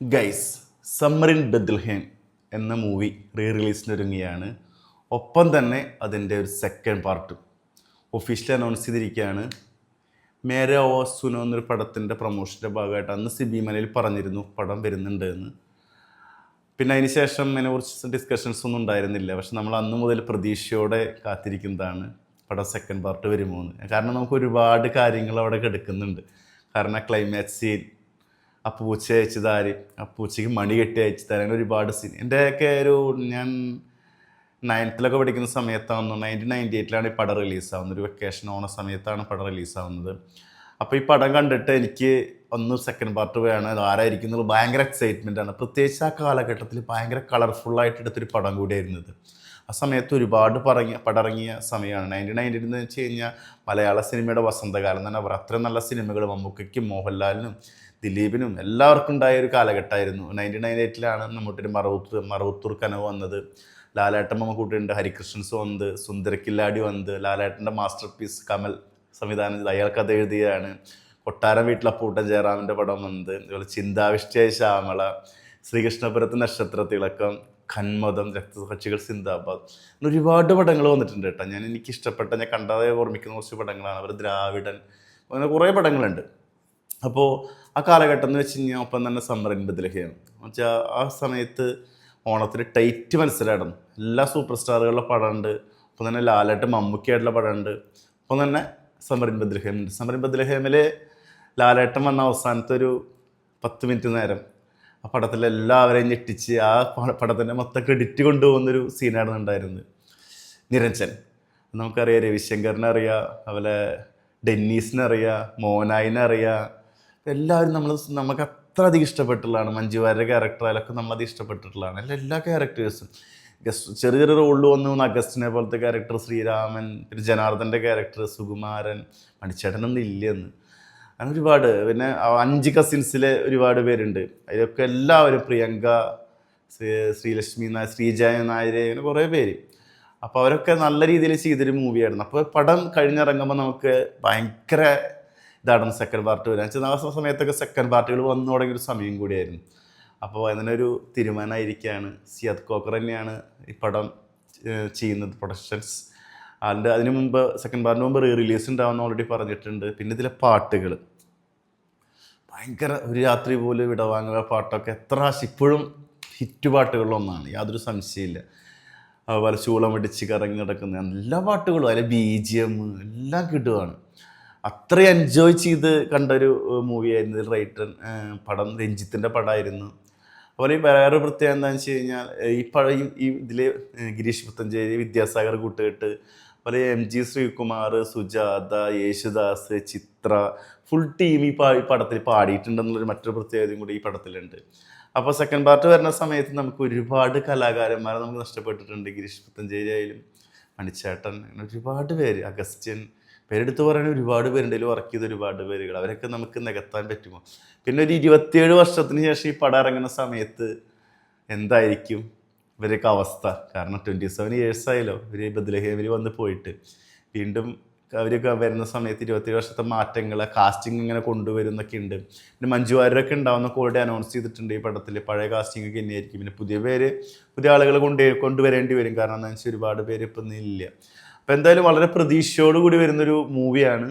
Guys സമ്മറിൻ Bethlehem എന്ന movie re റിലീസിനൊരുങ്ങിയാണ് ഒപ്പം തന്നെ അതിന്റെ ഒരു സെക്കൻഡ് പാർട്ട് ഒഫീഷ്യലി അനൗൺസ് ചെയ്തിരിക്കുകയാണ്. മേര ഓ സുനോ എന്നൊരു പടത്തിന്റെ പ്രൊമോഷന്റെ ഭാഗമായിട്ട് അന്ന് സിബിമലയിൽ പറഞ്ഞിരുന്നു പടം വരുന്നുണ്ട് എന്ന് പിന്നെ അതിന് ശേഷം അതിനെക്കുറിച്ച് ഡിസ്കഷൻസ് ഒന്നും ഉണ്ടായിരുന്നില്ല. പക്ഷെ നമ്മൾ അന്ന് മുതൽ പ്രതീക്ഷയോടെ കാത്തിരിക്കുന്നതാണ് പടം സെക്കൻഡ് പാർട്ട് വരുമോ എന്ന് കാരണം നമുക്ക് ഒരുപാട് കാര്യങ്ങൾ അവിടെ കിടക്കുന്നുണ്ട്. കാരണം ക്ലൈമാക്സ് സീൻ ആ പൂച്ച അയച്ചത് അപ്പൂച്ചയ്ക്ക് മണി കെട്ടി അയച്ചു താരി. അങ്ങനെ ഒരുപാട് സീൻ എന്റെയൊക്കെ ഒരു ഞാൻ നയൻത്തിലൊക്കെ പഠിക്കുന്ന സമയത്താവുന്നു നയന്റീൻ നയന്റി എയ്റ്റിലാണ് ഈ പടം റിലീസാവുന്നത് ഒരു വെക്കേഷൻ ഓണ സമയത്താണ് പടം റിലീസാവുന്നത് അപ്പോൾ ഈ പടം കണ്ടിട്ട് എനിക്ക് ഒന്ന് സെക്കൻഡ് പാർട്ട് വേണം. ഇത് ആരായിരിക്കും എന്നുള്ളത് ഭയങ്കര എക്സൈറ്റ്മെന്റ് ആണ്. പ്രത്യേകിച്ച് ആ കാലഘട്ടത്തിൽ ഭയങ്കര കളർഫുള്ളായിട്ട് എടുത്തൊരു പടം കൂടിയായിരുന്നത്. ആ സമയത്ത് ഒരുപാട് പറങ്ങിയ പടറങ്ങിയ സമയമാണ്. നയന്റീൻ നയന്റീൻ എന്ന് വെച്ച് കഴിഞ്ഞാൽ മലയാള സിനിമയുടെ വസന്തകാലം തന്നെ അവർ അത്രയും നല്ല സിനിമകൾ മമ്മൂക്കയ്ക്കും മോഹൻലാലിനും ദിലീപിനും എല്ലാവർക്കും ഉണ്ടായ ഒരു കാലഘട്ടമായിരുന്നു. നയന്റീൻ നയൻ എയ്റ്റിലാണ് നമ്മുടെ മറവത്തൂർ മറവത്തൂർ കനവ് വന്നത്. ലാലേട്ടൻ മമ്മക്കൂട്ടുണ്ട് ഹരികൃഷ്ണൻസ് വന്നത് സുന്ദരക്കില്ലാടി വന്നത്. ലാലേട്ടന്റെ മാസ്റ്റർ പീസ് കമൽ സംവിധാനം ചെയ്ത് അയാൾ കഥ എഴുതിയതാണ്. കൊട്ടാരം വീട്ടിലപ്പൂട്ടൻ ജയറാമിന്റെ പടം വന്നത്. അതുപോലെ ചിന്താവിഷ്ടയായ ശ്യാമള ശ്രീകൃഷ്ണപുരത്ത് നക്ഷത്ര തിളക്കം ഖന്മതം രക്തസാക്ഷികൾ സിന്ദാബാദ്. അങ്ങനെ ഒരുപാട് പടങ്ങൾ വന്നിട്ടുണ്ട് കേട്ടോ. ഞാൻ എനിക്ക് ഇഷ്ടപ്പെട്ട ഞാൻ കണ്ടതായി ഓർമ്മിക്കുന്ന കുറച്ച് പടങ്ങളാണ്. അവർ ദ്രാവിഡൻ അങ്ങനെ കുറേ പടങ്ങളുണ്ട്. അപ്പോൾ ആ കാലഘട്ടം എന്ന് വെച്ച് കഴിഞ്ഞാൽ ഒപ്പം തന്നെ സമ്മറിൻ ബദലഹയാണ് വെച്ചാൽ ആ സമയത്ത് ഓണത്തിന് ടൈറ്റ് മത്സരമായിരുന്നു എല്ലാ സൂപ്പർ സ്റ്റാറുകളുടെ പടമുണ്ട് ഒപ്പം തന്നെ ലാലേട്ട് മമ്മൂക്കിയായിട്ടുള്ള പടമുണ്ട് ഒപ്പം തന്നെ സമറിൻ ബദ്രഹേമുണ്ട് സമറിൻ ബദലഹേമിൽ ലാലേട്ടൻ വന്ന അവസാനത്തെ ഒരു പത്ത് മിനിറ്റ് നേരം ആ പടത്തിൽ എല്ലാവരെയും ഞെട്ടിച്ച് ആ പടത്തിന്റെ മൊത്തം ക്രെഡിറ്റ് കൊണ്ടുപോകുന്നൊരു സീനാണ് ഉണ്ടായിരുന്നത്. നിരഞ്ജൻ. നമുക്കറിയാം രവിശങ്കറിനെ അറിയാം അതുപോലെ ഡെന്നീസിനെ അറിയാം മോനായിനെ അറിയാം എല്ലാവരും നമ്മൾ നമുക്ക് അത്ര അധികം ഇഷ്ടപ്പെട്ടുള്ളതാണ് മഞ്ജു ക്യാരക്ടർ അതിലൊക്കെ നമ്മളത് ഇഷ്ടപ്പെട്ടിട്ടുള്ളതാണ്. അല്ല എല്ലാ ക്യാരക്ടേഴ്സും. ഗസ്റ്റ് ചെറിയ ചെറിയ റോളിൽ വന്നു. അഗസ്റ്റിനെ പോലത്തെ ക്യാരക്ടർ ശ്രീരാമൻ പിന്നെ ജനാർദ്ദന്റെ ക്യാരക്ടർ സുകുമാരൻ മണിച്ചേട്ടനൊന്നും ഇല്ലെന്ന്. അങ്ങനെ ഒരുപാട്. പിന്നെ അഞ്ച് കസിൻസിലെ ഒരുപാട് പേരുണ്ട്. അതിലൊക്കെ എല്ലാവരും പ്രിയങ്ക ശ്രീ- ശ്രീലക്ഷ്മി നായർ ശ്രീജയ നായർ അങ്ങനെ കുറേ പേര്. അപ്പോൾ അവരൊക്കെ നല്ല രീതിയിൽ ചെയ്തൊരു മൂവിയായിരുന്നു അപ്പോൾ പടം കഴിഞ്ഞിറങ്ങുമ്പോൾ നമുക്ക് ഭയങ്കര ഇതാണ് സെക്കൻഡ് പാർട്ട് വരാൻ വെച്ചാൽ ആ സമയത്തൊക്കെ സെക്കൻഡ് പാർട്ടുകൾ വന്നു തുടങ്ങിയ ഒരു സമയം കൂടിയായിരുന്നു. അപ്പോൾ അതിനൊരു തീരുമാനമായിരിക്കുകയാണ്. സിയാദ് കോക്കർ തന്നെയാണ് ഈ പടം ചെയ്യുന്നത് പ്രൊഡക്ഷൻസ് അതിന്റെ അതിന് മുമ്പ് സെക്കൻഡ് പാർട്ടിന് മുമ്പ് റീ റിലീസ് ഉണ്ടാവുമെന്ന് ഓൾറെഡി പറഞ്ഞിട്ടുണ്ട്. പിന്നെ ഇതിലെ പാട്ടുകൾ ഭയങ്കര ഒരു രാത്രി പോലും വിടവാങ്ങുക പാട്ടൊക്കെ എത്ര ഇപ്പോഴും ഹിറ്റ് പാട്ടുകളിലൊന്നാണ് യാതൊരു സംശയമില്ല അതുപോലെ ചൂളം അടിച്ച് കറങ്ങി നടക്കുന്ന എല്ലാ പാട്ടുകളും. അതിലെ ബി ജി എം എല്ലാം കിട്ടുകയാണ് അത്രയും എൻജോയ് ചെയ്ത് കണ്ടൊരു മൂവിയായിരുന്നു റൈറ്റർ പടം രഞ്ജിത്തിന്റെ പടമായിരുന്നു. അതുപോലെ ഈ വേറെ പ്രത്യേകത എന്താണെന്ന് വെച്ച് കഴിഞ്ഞാൽ ഈ പഴയ ഈ ഇതിൽ ഗിരീഷ് പുത്തഞ്ചേരി വിദ്യാസാഗർ കൂട്ടുകെട്ട് അതുപോലെ M G Sreekumar Sujatha Yesudas Chithra full team ഈ പാ പടത്തിൽ പാടിയിട്ടുണ്ടെന്നുള്ളൊരു മറ്റൊരു പ്രത്യേകതയും കൂടി ഈ പടത്തിലുണ്ട്. അപ്പോൾ സെക്കൻഡ് പാർട്ട് വരുന്ന സമയത്ത് നമുക്ക് ഒരുപാട് കലാകാരന്മാരെ നമുക്ക് നഷ്ടപ്പെട്ടിട്ടുണ്ട്. ഗിരീഷ് പുത്തഞ്ചേരി ആയാലും മണിച്ചേട്ടൻ ഒരുപാട് പേര്. അഗസ്ത്യൻ പേരെടുത്ത് പറയാൻ ഒരുപാട് പേരുണ്ട് ഇതിൽ വർക്ക് ചെയ്ത ഒരുപാട് പേരുകൾ. അവരൊക്കെ നമുക്ക് നികത്താൻ പറ്റുമോ? പിന്നെ ഒരു ഇരുപത്തിയേഴ് വർഷത്തിന് ശേഷം ഈ പടം ഇറങ്ങുന്ന സമയത്ത് എന്തായിരിക്കും ഇവരൊക്കെ അവസ്ഥ? കാരണം ട്വന്റി സെവൻ ഇയേഴ്സ് ആയല്ലോ. ഇവർ ബദലഹേമിൽ വന്ന് പോയിട്ട്. വീണ്ടും അവരൊക്കെ വരുന്ന സമയത്ത് ഇരുപത്തിയേഴ് വർഷത്തെ മാറ്റങ്ങൾ കാസ്റ്റിംഗ് ഇങ്ങനെ കൊണ്ടുവരുന്നൊക്കെ ഉണ്ട് പിന്നെ മഞ്ജു വാര്യരൊക്കെ ഉണ്ടാവുന്ന കോളിഡി അനൗൺസ് ചെയ്തിട്ടുണ്ട് ഈ പടത്തിൽ പഴയ കാസ്റ്റിംഗ് ഒക്കെ തന്നെയായിരിക്കും പിന്നെ പുതിയ പേര് പുതിയ ആളുകൾ കൊണ്ട് കൊണ്ടുവരേണ്ടി വരും. കാരണം എന്താ വെച്ചാൽ ഒരുപാട് പേര് ഇപ്പം ഇല്ല. അപ്പോൾ എന്തായാലും വളരെ പ്രതീക്ഷയോടുകൂടി വരുന്നൊരു മൂവിയാണ്